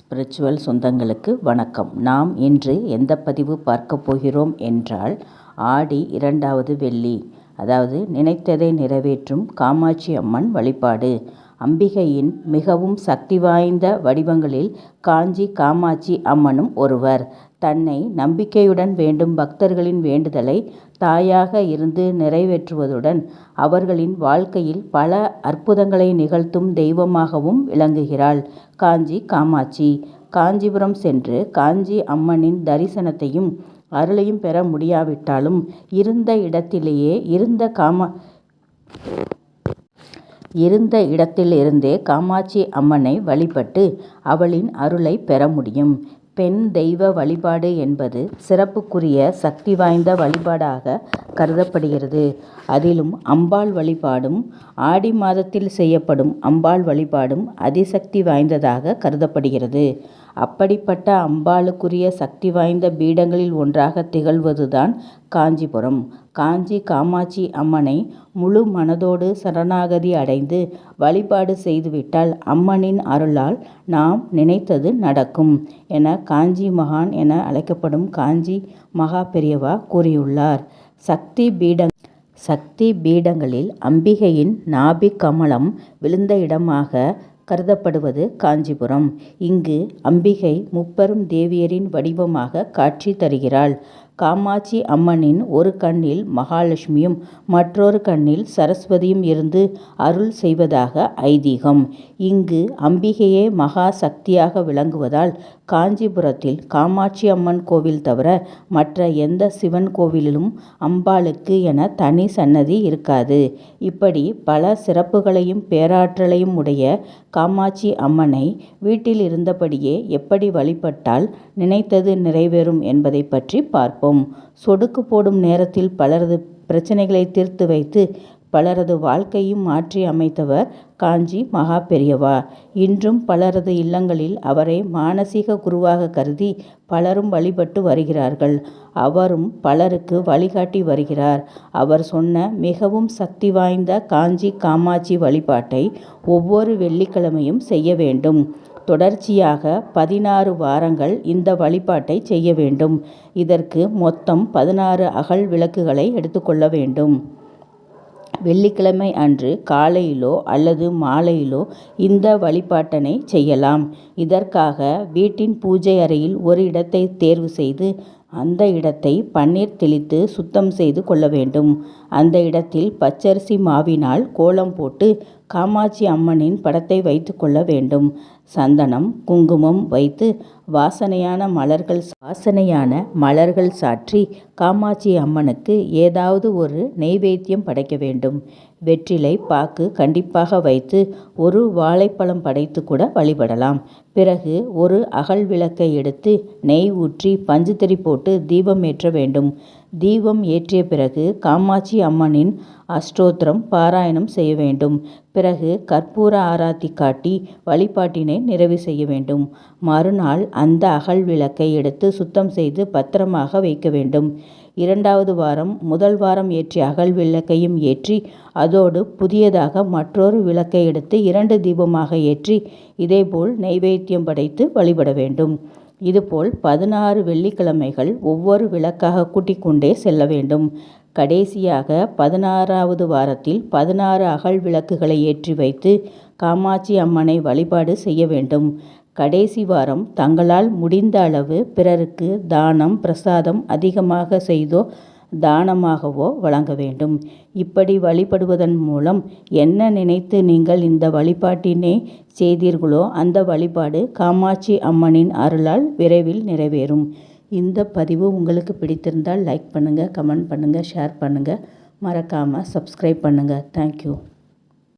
Spiritual சொந்தங்களுக்கு வணக்கம். நாம் இன்று எந்த பதிவு பார்க்க போகிறோம் என்றால் ஆடி இரண்டாவது வெள்ளி அதாவது நினைத்ததை நிறைவேற்றும் காமாட்சி அம்மன் வழிபாடு. அம்பிகையின் மிகவும் சக்தி வாய்ந்த வடிவங்களில் காஞ்சி காமாட்சி அம்மனும் ஒருவர். தன்னை நம்பிக்கையுடன் வேண்டும் பக்தர்களின் வேண்டுதலை தாயாக இருந்து நிறைவேற்றுவதுடன் அவர்களின் வாழ்க்கையில் பல அற்புதங்களை நிகழ்த்தும் தெய்வமாகவும் விளங்குகிறாள் காஞ்சி காமாட்சி. காஞ்சிபுரம் சென்று காஞ்சி அம்மனின் தரிசனத்தையும் அருளையும் பெற முடியாவிட்டாலும் இருந்த இடத்திலேயே இருந்த காமா இருந்த இடத்திலிருந்தே காமாட்சி அம்மனை வழிபட்டு அவளின் அருளை பெற முடியும். பெண் தெய்வ வழிபாடு என்பது சிறப்புக்குரிய சக்தி வாய்ந்த வழிபாடாக கருதப்படுகிறது. அதிலும் அம்பாள் வழிபாடும் ஆடி மாதத்தில் செய்யப்படும் அம்பாள் வழிபாடும் அதிசக்தி வாய்ந்ததாக கருதப்படுகிறது. அப்படிப்பட்ட அம்பாளுக்குரிய சக்தி வாய்ந்த பீடங்களில் ஒன்றாக திகழ்வதுதான் காஞ்சிபுரம். காஞ்சி காமாட்சி அம்மனை முழு மனதோடு சரணாகதி அடைந்து வழிபாடு செய்துவிட்டால் அம்மனின் அருளால் நாம் நினைத்தது நடக்கும் என காஞ்சி மகான் என அழைக்கப்படும் காஞ்சி மகா பெரியவா கூறியுள்ளார். சக்தி பீட சக்தி பீடங்களில் அம்பிகையின் நாபி கமலம் விழுந்த இடமாக கருதப்படுவது காஞ்சிபுரம். இங்கு அம்பிகை முப்பெரும் தேவியரின் வடிவமாக காட்சி தருகிறாள். காமாட்சி அம்மனின் ஒரு கண்ணில் மகாலட்சுமியும் மற்றொரு கண்ணில் சரஸ்வதியும் இருந்து அருள் செய்வதாக ஐதீகம். இங்கு அம்பிகையே மகா சக்தியாக விளங்குவதால் காஞ்சிபுரத்தில் காமாட்சி அம்மன் கோவில் தவிர மற்ற எந்த சிவன் கோவிலிலும் அம்பாளுக்கு என தனி சன்னதி இருக்காது. இப்படி பல சிறப்புகளையும் பேராற்றலையும் உடைய காமாட்சி அம்மனை வீட்டில் இருந்தபடியே எப்படி வழிபட்டால் நினைத்தது நிறைவேறும் என்பதை பற்றி பார்ப்போம். சொடுக்கு போடும் நேரத்தில் பலரது பிரச்சனைகளை தீர்த்து வைத்து பலரது வாழ்க்கையும் மாற்றி அமைத்தவர் காஞ்சி மகா பெரியவா இன்றும் பலரது இல்லங்களில் அவரை மானசீக குருவாக கருதி பலரும் வழிபட்டு வருகிறார்கள். அவரும் பலருக்கு வழிகாட்டி வருகிறார். அவர் சொன்ன மிகவும் சக்தி வாய்ந்த காஞ்சி காமாட்சி வழிபாட்டை ஒவ்வொரு வெள்ளிக்கிழமையும் செய்ய வேண்டும். தொடர்ச்சியாக பதினாறு வாரங்கள் இந்த வழிபாட்டை செய்ய வேண்டும். இதற்கு மொத்தம் பதினாறு அகல் விளக்குகளை எடுத்துக்கொள்ள வேண்டும். வெள்ளிக்கிழமை அன்று காலையிலோ அல்லது மாலையிலோ இந்த வழிபாட்டனை செய்யலாம். இதற்காக வீட்டின் பூஜை அறையில் ஒரு இடத்தை தேர்வு செய்து அந்த இடத்தை பன்னீர் தெளித்து சுத்தம் செய்து கொள்ள வேண்டும். அந்த இடத்தில் பச்சரிசி மாவினால் கோலம் போட்டு காமாட்சி அம்மனின் படத்தை வைத்து கொள்ள வேண்டும். சந்தனம் குங்குமம் வைத்து வாசனையான மலர்கள் வாசனையான மலர்கள் சாற்றி காமாட்சி அம்மனுக்கு ஏதாவது ஒரு நெய்வேத்தியம் படைக்க வேண்டும். வெற்றிலை பாக்கு கண்டிப்பாக வைத்து ஒரு வாழைப்பழம் படைத்து கூட வழிபடலாம். பிறகு ஒரு அகல் விளக்கை எடுத்து நெய் ஊற்றி பஞ்சுத்திரி போட்டு தீபம் ஏற்ற வேண்டும். தீபம் ஏற்றிய பிறகு காமாட்சி அம்மனின் அஷ்டோத்திரம் பாராயணம் செய்ய வேண்டும். பிறகு கற்பூர ஆராத்தி காட்டி வழிபாட்டினை நிறைவு செய்ய வேண்டும். மறுநாள் அந்த அகல் விளக்கை எடுத்து சுத்தம் செய்து பத்திரமாக வைக்க வேண்டும். இரண்டாவது வாரம் முதல் வாரம் ஏற்றிய அகல் விளக்கையும் ஏற்றி அதோடு புதியதாக மற்றொரு விளக்கை எடுத்து இரண்டு தீபமாக ஏற்றி இதேபோல் நைவேத்தியம் படைத்து வழிபட வேண்டும். இதுபோல் பதினாறு வெள்ளிக்கிழமைகள் ஒவ்வொரு விளக்காக கூட்டிக் கொண்டே செல்ல வேண்டும். கடைசியாக பதினாறாவது வாரத்தில் பதினாறு அகல் விளக்குகளை ஏற்றி வைத்து காமாட்சி அம்மனை வழிபாடு செய்ய வேண்டும். கடைசி வாரம் தங்களால் முடிந்த அளவு பிறருக்கு தானம் பிரசாதம் அதிகமாக செய்தோ தானமாகவோ வழங்க வேண்டும். இப்படி வழிபடுவதன் மூலம் என்ன நினைத்து நீங்கள் இந்த வழிபாட்டினை செய்தீர்களோ அந்த வழிபாடு காமாட்சி அம்மனின் அருளால் விரைவில் நிறைவேறும். இந்த பதிவு உங்களுக்கு பிடித்திருந்தால் லைக் பண்ணுங்கள் கமெண்ட் பண்ணுங்கள் ஷேர் பண்ணுங்கள் மறக்காமல் சப்ஸ்கிரைப் பண்ணுங்கள் தேங்க்யூ